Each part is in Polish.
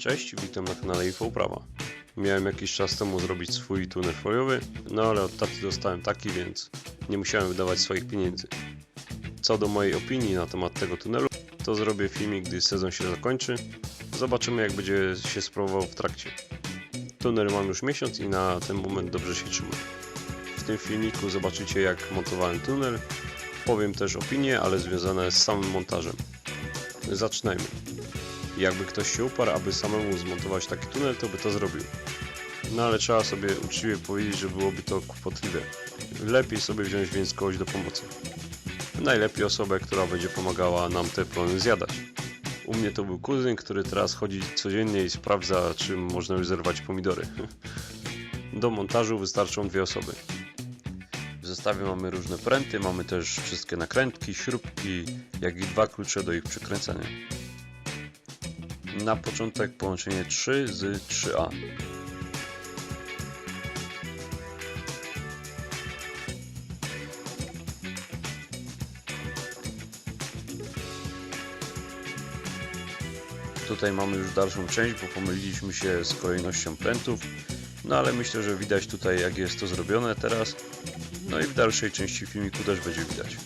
Cześć, witam na kanale Infouprawa. Miałem jakiś czas temu zrobić swój tuner foliowy, no ale od taty dostałem taki, więc nie musiałem wydawać swoich pieniędzy. Co do mojej opinii na temat tego tunelu, to zrobię filmik, gdy sezon się zakończy. Zobaczymy jak będzie się sprawował w trakcie. Tunel mam już miesiąc i na ten moment dobrze się trzyma. W tym filmiku zobaczycie jak montowałem tunel. Powiem też opinie, ale związane z samym montażem. Zaczynajmy. Jakby ktoś się uparł, aby samemu zmontować taki tunel, to by to zrobił. No ale trzeba sobie uczciwie powiedzieć, że byłoby to kłopotliwe. Lepiej sobie wziąć więc kogoś do pomocy. Najlepiej osobę, która będzie pomagała nam te plony zjadać. U mnie to był kuzyn, który teraz chodzi codziennie i sprawdza, czy można już zerwać pomidory. Do montażu wystarczą dwie osoby. W zestawie mamy różne pręty, mamy też wszystkie nakrętki, śrubki, jak i dwa klucze do ich przykręcenia. Na początek połączenie 3 z 3A. Tutaj mamy już dalszą część, bo pomyliliśmy się z kolejnością prętów. No ale myślę, że widać tutaj jak jest to zrobione teraz. No i w dalszej części filmiku też będzie widać.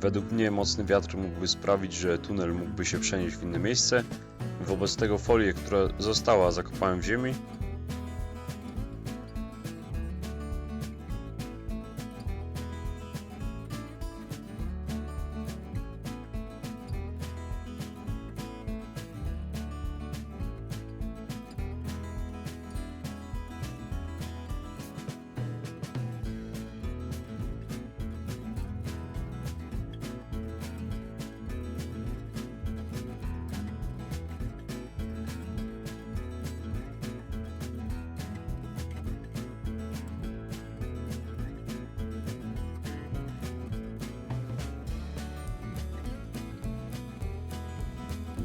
Według mnie mocny wiatr mógłby sprawić, że tunel mógłby się przenieść w inne miejsce. Wobec tego folię, która została, zakopałem w ziemi.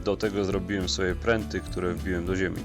Do tego zrobiłem sobie pręty, które wbiłem do ziemi.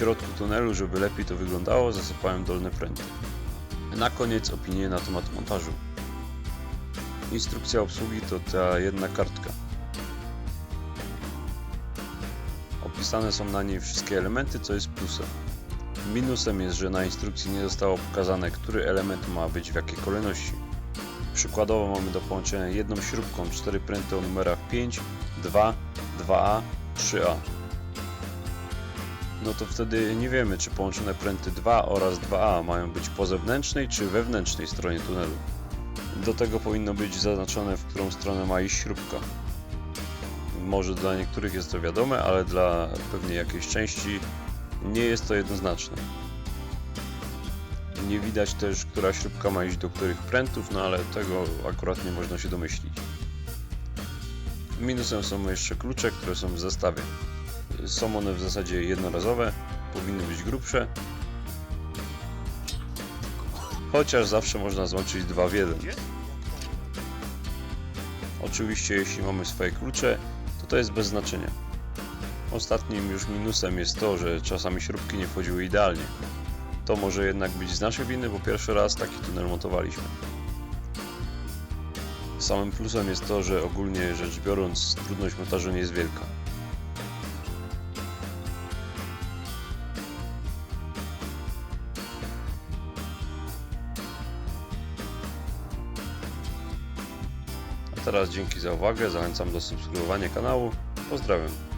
Środku tunelu, żeby lepiej to wyglądało, zasypałem dolne pręty. Na koniec opinie na temat montażu. Instrukcja obsługi to ta jedna kartka. Opisane są na niej wszystkie elementy, co jest plusem. Minusem jest, że na instrukcji nie zostało pokazane, który element ma być w jakiej kolejności. Przykładowo mamy do połączenia jedną śrubką cztery pręty o numerach 5, 2, 2A, 3A. No to wtedy nie wiemy, czy połączone pręty 2 oraz 2A mają być po zewnętrznej czy wewnętrznej stronie tunelu. Do tego powinno być zaznaczone, w którą stronę ma iść śrubka. Może dla niektórych jest to wiadome, ale dla pewnej jakiejś części nie jest to jednoznaczne. Nie widać też, która śrubka ma iść do których prętów, no ale tego akurat nie można się domyślić. Minusem są jeszcze klucze, które są w zestawie. Są one w zasadzie jednorazowe, powinny być grubsze. Chociaż zawsze można złączyć dwa w jeden. Oczywiście jeśli mamy swoje klucze, to to jest bez znaczenia. Ostatnim już minusem jest to, że czasami śrubki nie wchodziły idealnie. To może jednak być z naszej winy, bo pierwszy raz taki tunel montowaliśmy. Samym plusem jest to, że ogólnie rzecz biorąc trudność montażu nie jest wielka. A teraz dzięki za uwagę, zachęcam do subskrybowania kanału. Pozdrawiam.